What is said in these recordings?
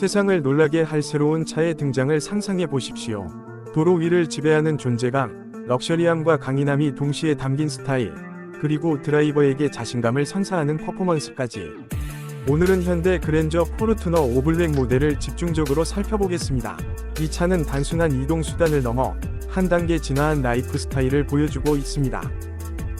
세상을 놀라게 할 새로운 차의 등장을 상상해 보십시오. 도로 위를 지배하는 존재감, 럭셔리함과 강인함이 동시에 담긴 스타일, 그리고 드라이버에게 자신감을 선사하는 퍼포먼스까지. 오늘은 현대 그랜저 포르투너 오블랙 모델을 집중적으로 살펴보겠습니다. 이 차는 단순한 이동 수단을 넘어 한 단계 진화한 라이프 스타일을 보여주고 있습니다.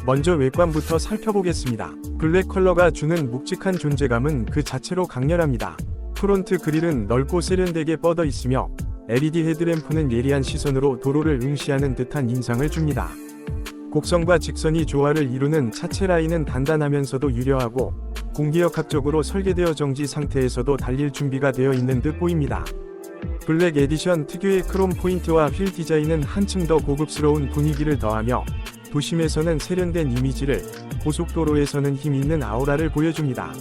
먼저 외관부터 살펴보겠습니다. 블랙 컬러가 주는 묵직한 존재감은 그 자체로 강렬합니다. 프론트 그릴은 넓고 세련되게 뻗어 있으며 LED 헤드램프는 예리한 시선으로 도로를 응시하는 듯한 인상을 줍니다. 곡선과 직선이 조화를 이루는 차체 라인은 단단하면서도 유려하고 공기역학적으로 설계되어 정지 상태에서도 달릴 준비가 되어 있는 듯 보입니다. 블랙 에디션 특유의 크롬 포인트와 휠 디자인은 한층 더 고급스러운 분위기를 더하며 도심에서는 세련된 이미지를 고속도로에서는 힘있는 아우라를 보여줍니다.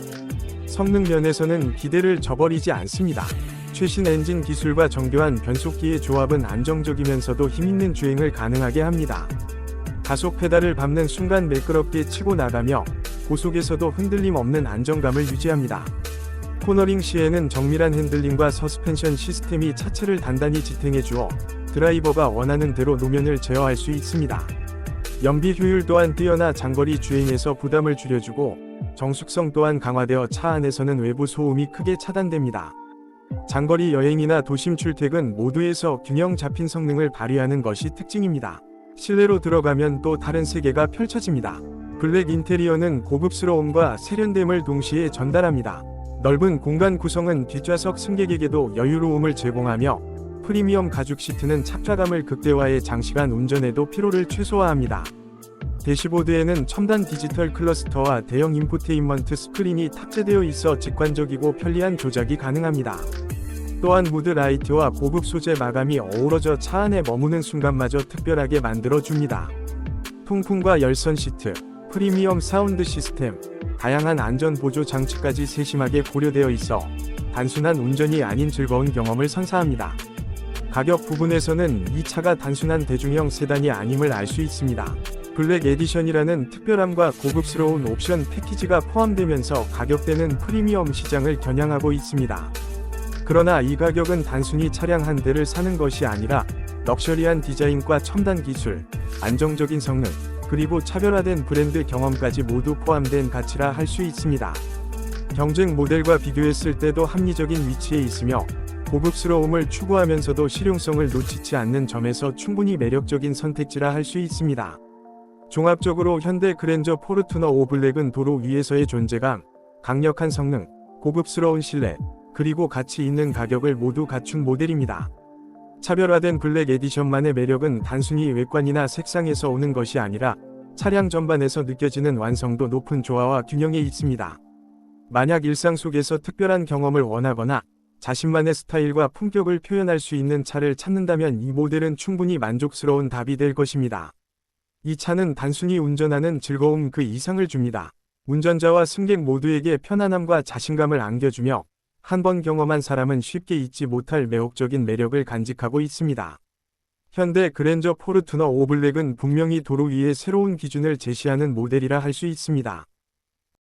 성능 면에서는 기대를 저버리지 않습니다. 최신 엔진 기술과 정교한 변속기의 조합은 안정적이면서도 힘있는 주행을 가능하게 합니다. 가속 페달을 밟는 순간 매끄럽게 치고 나가며 고속에서도 흔들림 없는 안정감을 유지합니다. 코너링 시에는 정밀한 핸들링과 서스펜션 시스템이 차체를 단단히 지탱해 주어 드라이버가 원하는 대로 노면을 제어할 수 있습니다. 연비 효율 또한 뛰어나 장거리 주행에서 부담을 줄여주고 정숙성 또한 강화되어 차 안에서는 외부 소음이 크게 차단됩니다. 장거리 여행이나 도심 출퇴근 모두에서 균형 잡힌 성능을 발휘하는 것이 특징입니다. 실내로 들어가면 또 다른 세계가 펼쳐집니다. 블랙 인테리어는 고급스러움과 세련됨을 동시에 전달합니다. 넓은 공간 구성은 뒷좌석 승객에게도 여유로움을 제공하며 프리미엄 가죽 시트는 착좌감을 극대화해 장시간 운전에도 피로를 최소화합니다. 대시보드에는 첨단 디지털 클러스터와 대형 인포테인먼트 스크린이 탑재되어 있어 직관적이고 편리한 조작이 가능합니다. 또한 무드 라이트와 고급 소재 마감이 어우러져 차 안에 머무는 순간마저 특별하게 만들어줍니다. 통풍과 열선 시트, 프리미엄 사운드 시스템, 다양한 안전 보조 장치까지 세심하게 고려되어 있어 단순한 운전이 아닌 즐거운 경험을 선사합니다. 가격 부분에서는 이 차가 단순한 대중형 세단이 아님을 알 수 있습니다. 블랙 에디션이라는 특별함과 고급스러운 옵션 패키지가 포함되면서 가격대는 프리미엄 시장을 겨냥하고 있습니다. 그러나 이 가격은 단순히 차량 한 대를 사는 것이 아니라 럭셔리한 디자인과 첨단 기술, 안정적인 성능, 그리고 차별화된 브랜드 경험까지 모두 포함된 가치라 할 수 있습니다. 경쟁 모델과 비교했을 때도 합리적인 위치에 있으며 고급스러움을 추구하면서도 실용성을 놓치지 않는 점에서 충분히 매력적인 선택지라 할 수 있습니다. 종합적으로 현대 그랜저 포르투너 오블랙은 도로 위에서의 존재감, 강력한 성능, 고급스러운 실내, 그리고 가치 있는 가격을 모두 갖춘 모델입니다. 차별화된 블랙 에디션만의 매력은 단순히 외관이나 색상에서 오는 것이 아니라 차량 전반에서 느껴지는 완성도 높은 조화와 균형에 있습니다. 만약 일상 속에서 특별한 경험을 원하거나 자신만의 스타일과 품격을 표현할 수 있는 차를 찾는다면 이 모델은 충분히 만족스러운 답이 될 것입니다. 이 차는 단순히 운전하는 즐거움 그 이상을 줍니다. 운전자와 승객 모두에게 편안함과 자신감을 안겨주며 한 번 경험한 사람은 쉽게 잊지 못할 매혹적인 매력을 간직하고 있습니다. 현대 그랜저 포르투너 오블랙은 분명히 도로 위에 새로운 기준을 제시하는 모델이라 할 수 있습니다.